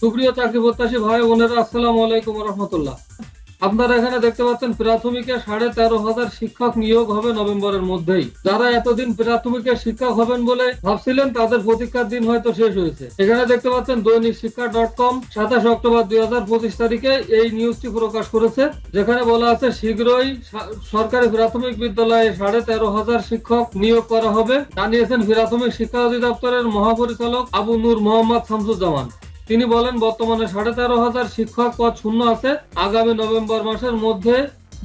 সুপ্রিয় চাকরি প্রত্যাশী ভাই বোনেরা, আসসালামু আলাইকুম রহমতুল্লাহ। আপনারা এখানে দেখতে পাচ্ছেন প্রাথমিকে সাড়ে তেরো হাজার শিক্ষক নিয়োগ হবে নভেম্বরের মধ্যেই। যারা এতদিন প্রাথমিকের শিক্ষক হবেন বলে ভাবছিলেন, তাদের প্রতীক্ষার দিন হয়তো শেষ হয়েছে। এখানে দেখতে পাচ্ছেন দৈনিক শিক্ষা ডট কম, সাতাশ অক্টোবর দুই হাজার পঁচিশ তারিখে এই নিউজটি প্রকাশ করেছে, যেখানে বলা আছে শীঘ্রই সরকারি প্রাথমিক বিদ্যালয়ে সাড়ে তেরো হাজার শিক্ষক নিয়োগ করা হবে। জানিয়েছেন প্রাথমিক শিক্ষা অধিদপ্তরের মহাপরিচালক আবু নূর মোহাম্মদ শামসুজ্জামান। তিনি বলেন, বর্তমানে সাড়ে তেরো হাজার শিক্ষক পদ শূন্য আছে। আগামী নভেম্বর মাসের মধ্যে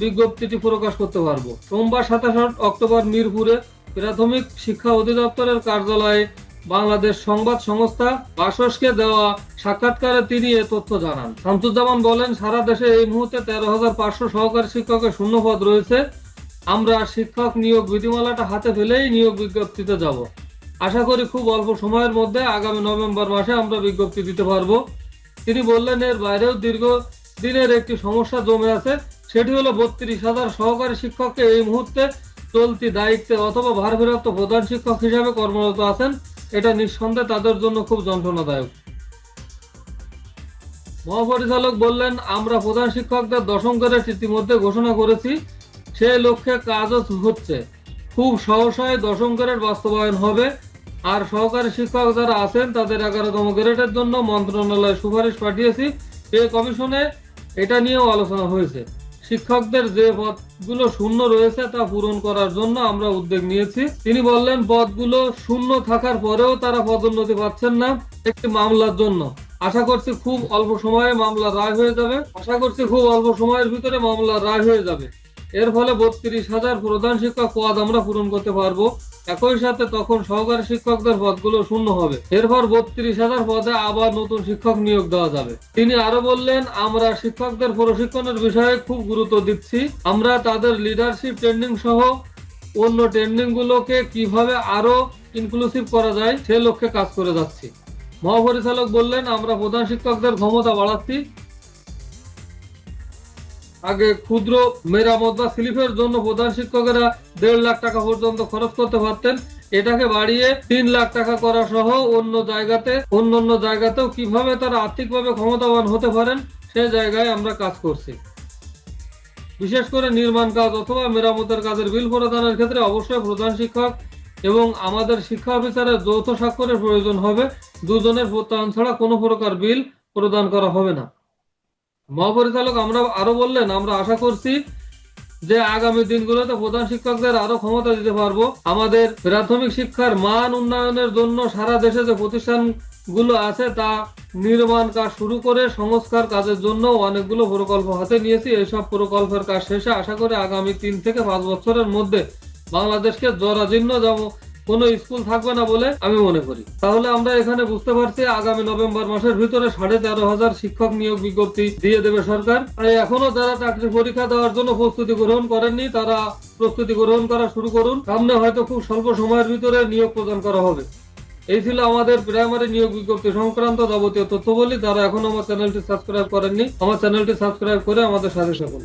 বিজ্ঞপ্তিটি প্রকাশ করতে পারব। সোমবার সাতাশ অক্টোবর মিরপুরে প্রাথমিক শিক্ষা অধিদপ্তরের কার্যালয়ে বাংলাদেশ সংবাদ সংস্থা বাসসকে দেওয়া সাক্ষাৎকারে তিনি এ তথ্য জানান। শামসুজ্জামান বলেন, সারা দেশে এই মুহূর্তে তেরো হাজার পাঁচশো সহকারী শিক্ষকের শূন্যপদ রয়েছে। আমরা শিক্ষক নিয়োগ বিধিমালাটা হাতে ফেলেই নিয়োগ বিজ্ঞপ্তিতে যাব। আশা করি খুব অল্প সময়ের মধ্যে আগামী নভেম্বর মাসে আমরা বিজ্ঞপ্তি দিতে পারব। তিনি বললেন, এর বাইরেও দীর্ঘ দিনের একটি সমস্যা জমে আছে। সেটি হলো বত্রিশ হাজার সহকারী শিক্ষককে এই মুহূর্তে চলতি দায়িত্বে অথবা ভারপ্রাপ্ত প্রধান শিক্ষক হিসাবে কর্মরত আছেন। এটা নিঃসন্দেহে তাদের জন্য খুব যন্ত্রণাদায়ক। মহাপরিচালক বললেন, আমরা প্রধান শিক্ষকদের দশম গ্রেড ইতিমধ্যে ঘোষণা করেছি। সেই লক্ষ্যে কাজও হচ্ছে। খুব সহসায় দশম গ্রেড বাস্তবায়ন হবে। আর সহকারী শিক্ষক যারা আছেন, তাদের এগারোতম গ্রেডের জন্য মন্ত্রণালয়ে সুপারিশ পাঠিয়েছি। এই কমিশনে এটা নিয়েও আলোচনা হয়েছে। শিক্ষকদের যে পদগুলো শূন্য রয়েছে, তা পূরণ করার জন্য আমরা উদ্যোগ নিয়েছি। তিনি বললেন, পদগুলো শূন্য থাকার পরেও তারা পদোন্নতি পাচ্ছেন না একটি মামলার জন্য। আশা করছি খুব অল্প সময়ে মামলা রায় হয়ে যাবে। আশা করছি খুব অল্প সময়ের ভিতরে মামলা রায় হয়ে যাবে। এর ফলে বত্রিশ হাজার প্রধান শিক্ষক পদ আমরা পূরণ করতে পারব। একই সাথে তখন সহকারী শিক্ষকদের পদগুলো শূন্য হবে। এরপর বত্রিশ হাজার পদে আবার নতুন শিক্ষক নিয়োগ দেওয়া যাবে। তিনি আরও বললেন, আমরা শিক্ষকদের প্রশিক্ষণের বিষয়ে খুব গুরুত্ব দিচ্ছি। আমরা তাদের লিডারশিপ ট্রেনিং সহ অন্য ট্রেনিং গুলোকে কীভাবে আরও ইনক্লুসিভ করা যায় সে লক্ষ্যে কাজ করে যাচ্ছি। মহাপরিচালক বললেন, আমরা প্রধান শিক্ষকদের ক্ষমতা বাড়াচ্ছি। আগে ক্ষুদ্র মেরামত বা স্লিপের জন্য প্রধান শিক্ষকেরা দেড় লাখ টাকা পর্যন্ত খরচ করতে পারতেন। এটাকে বাড়িয়ে তিন লাখ টাকা করা সহ অন্য জায়গাতে, অন্য অন্য জায়গাতেও কীভাবে তারা আর্থিকভাবে ক্ষমতাবান হতে পারেন, সে জায়গায় আমরা কাজ করছি। বিশেষ করে নির্মাণ কাজ অথবা মেরামতের কাজের বিল প্রদানের ক্ষেত্রে অবশ্যই প্রধান শিক্ষক এবং আমাদের শিক্ষা অফিসারের যৌথ স্বাক্ষরের প্রয়োজন হবে। দুজনের প্রত্যয়ন ছাড়া কোনো প্রকার বিল প্রদান করা হবে না। মহাপরিচালক আমরা আরও বললেন, আমরা আশা করছি যে আগামী দিনগুলোতে প্রধান শিক্ষকদের আরও ক্ষমতা দিতে পারব। আমাদের প্রাথমিক শিক্ষার মান উন্নয়নের জন্য সারা দেশে যে প্রতিষ্ঠানগুলো আছে, তা নির্মাণ কাজ শুরু করে সংস্কার কাজের জন্য অনেকগুলো প্রকল্প হাতে নিয়েছি। এইসব প্রকল্পের কাজ শেষে আশা করে আগামী তিন থেকে পাঁচ বছরের মধ্যে বাংলাদেশকে জরাজীর্ণ যেমন কোনো স্কুল থাকবে না বলে আমি মনে করি। তাহলে আমরা এখানে বুঝতে পারছি আগামী নভেম্বর মাসের ভিতরে সাড়ে তেরো হাজার শিক্ষক নিয়োগ বিজ্ঞপ্তি দিয়ে দেবে সরকার। তাই এখনও যারা চাকরি পরীক্ষা দেওয়ার জন্য প্রস্তুতি গ্রহণ করেননি, তারা প্রস্তুতি গ্রহণ করা শুরু করুন। সামনে হয়তো খুব স্বল্প সময়ের ভিতরে নিয়োগ প্রদান করা হবে। এই ছিল আমাদের প্রাইমারি নিয়োগ বিজ্ঞপ্তি সংক্রান্ত যাবতীয় তথ্য বলি যারা এখনও আমার চ্যানেলটি সাবস্ক্রাইব করেননি, আমার চ্যানেলটি সাবস্ক্রাইব করে আমাদের সাথে থাকুন।